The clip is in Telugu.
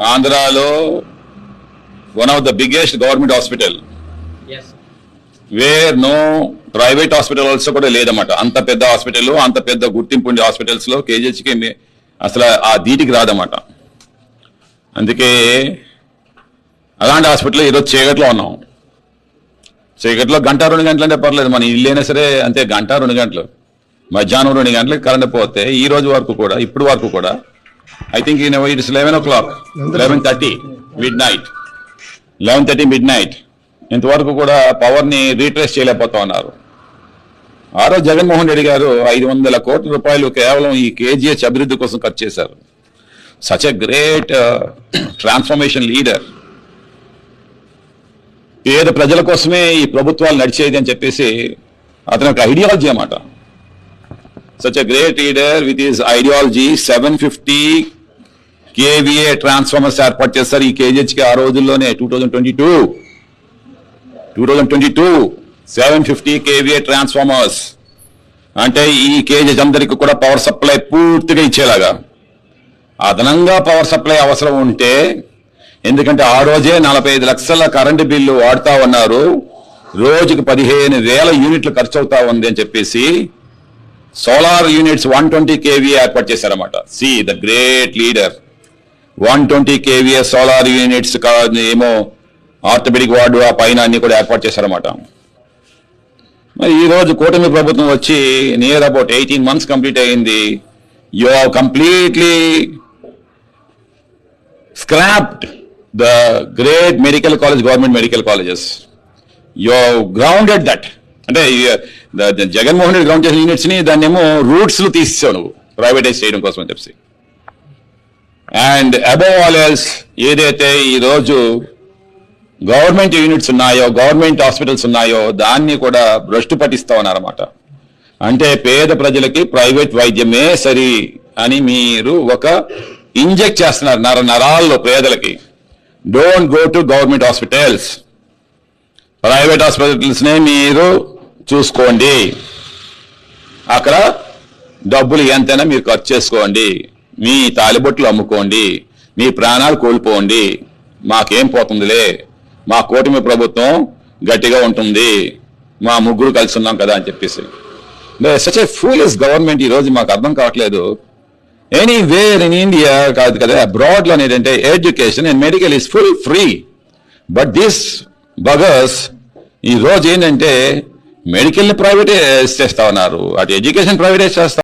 ఆంధ్రాలో one of the biggest government hospital. Where no private hospital also కూడా లేదన్నమాట. అంత పెద్ద హాస్పిటల్ అంత పెద్ద గుర్తింపు ఉండే హాస్పిటల్స్లో కేజీహెచ్కి అసలు ఆ దీటికి రాదన్నమాట. అందుకే అలాంటి హాస్పిటల్ ఈరోజు చీకట్లో ఉన్నాం. చీకట్లో గంట రెండు గంటలు అంటే పర్లేదు మన ఇల్లు అయినా సరే అంతే గంట రెండు గంటలు. మధ్యాహ్నం రెండు గంటలకు కరెంట్ పోతే ఈ రోజు వరకు కూడా ఇప్పుడు వరకు కూడా I think it's eleven o'clock eleven thirty midnight eleven thirty midnight ఇంతవరకు కూడా పవర్ని రీట్రేస్ చేయలేకపోతా ఉన్నారు. ఆ రోజు జగన్మోహన్ రెడ్డి గారు ఐదు వందల కోట్ల రూపాయలు కేవలం ఈ కేజీహెచ్ అభివృద్ధి కోసం ఖర్చు చేశారు. Such a great transformation leader పేద ప్రజల కోసమే ఈ ప్రభుత్వాలు నడిచేది అని చెప్పేసి అతని యొక్క ఐడియాలజీ అన్నమాట. Such a great leader with his ideology seven fifty KVA transformers ఏర్పాటు చేస్తారు ఈ కేజీహెచ్కి ఆ రోజుల్లోనే two thousand twenty two two thousand twenty two seven fifty KVA transformers అంటే ఈ కేజీహెచ్ అందరికి కూడా పవర్ సప్లై పూర్తిగా ఇచ్చేలాగా. అదనంగా పవర్ సప్లై అవసరం ఉంటే ఎందుకంటే ఆ రోజే నలభై ఐదు లక్షల కరెంటు బిల్లు వాడుతా ఉన్నారు. రోజుకి పదిహేను వేల యూనిట్లు ఖర్చు అవుతా ఉంది అని చెప్పేసి solar units one twenty KVA ఏర్పాటు చేశారన్నమాట. See the great leader one twenty KVA solar units ఏమో ఆర్థోపెడిక్ వార్డు ఆ పైన అన్ని కూడా ఏర్పాటు చేశారన్నమాట. మరి ఈ రోజు కూటమి ప్రభుత్వం వచ్చి near about eighteen months complete అయింది. You have completely scrapped the great medical college government medical colleges you grounded that అంటే జగన్మోహన్ రెడ్డి గ్రౌండ్ చేసిన యూనిట్స్ని దాన్ని ఏమో రూట్స్లో నువ్వు. ప్రైవేటైజ్ చేయడం కోసం అని చెప్పి అండ్ అబౌవ్ ఆల్ ఎల్స్ ఏదైతే ఈ రోజు గవర్నమెంట్ యూనిట్స్ ఉన్నాయో గవర్నమెంట్ హాస్పిటల్స్ ఉన్నాయో దాన్ని కూడా భ్రష్టు పట్టిస్తా ఉన్నారన్నమాట అంటే పేద ప్రజలకి ప్రైవేట్ వైద్యమే సరి అని మీరు ఒక ఇంజెక్ట్ చేస్తున్నారు నర నరాల్లో పేదలకి. Don't go to government hospitals private hospitals నే మీరు చూసుకోండి. అక్కడ డబ్బులు ఎంతైనా మీరు ఖర్చు చేసుకోండి. మీ తాలిబొట్లు అమ్ముకోండి. మీ ప్రాణాలు కోల్పోండి. మాకేం పోతుందిలే? మా కూటమి ప్రభుత్వం గట్టిగా ఉంటుంది. మా ముగ్గురు కలిసి ఉన్నాం కదా అని చెప్పేసి. సచ్ ఏ ఫూలెస్ గవర్నమెంట్ ఈ రోజు మాకు అర్థం కావట్లేదు. ఎనీవేర్ ఇన్ ఇండియా కాదు కదా అబ్రాడ్లో ఏంటంటే education and medical is full free but this buggers ఈరోజు ఏంటంటే మెడికల్ని ప్రైవేటైజ్ చేస్తా ఉన్నారు. అటు ఎడ్యుకేషన్ ప్రైవేటైజ్ చేస్తా